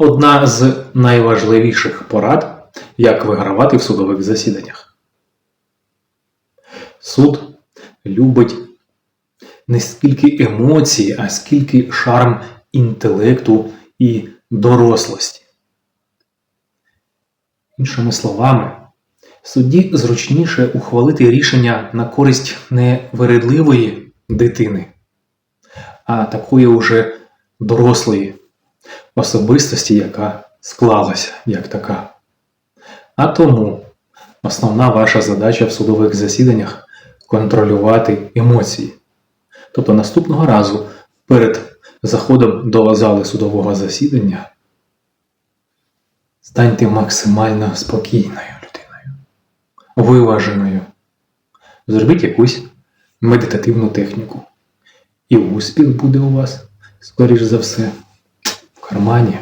одна з найважливіших порад, як вигравати в судових засіданнях. Суд любить не скільки емоцій, а скільки шарм інтелекту і дорослості. Іншими словами, судді зручніше ухвалити рішення на користь не вередливої дитини, а такої уже дорослої особистості, яка склалася як така. А тому основна ваша задача в судових засіданнях контролювати емоції. Тобто наступного разу перед заходом до зали судового засідання станьте максимально спокійною людиною, виваженою. Зробіть якусь медитативну техніку. І успіх буде у вас, скоріш за все, в кармані.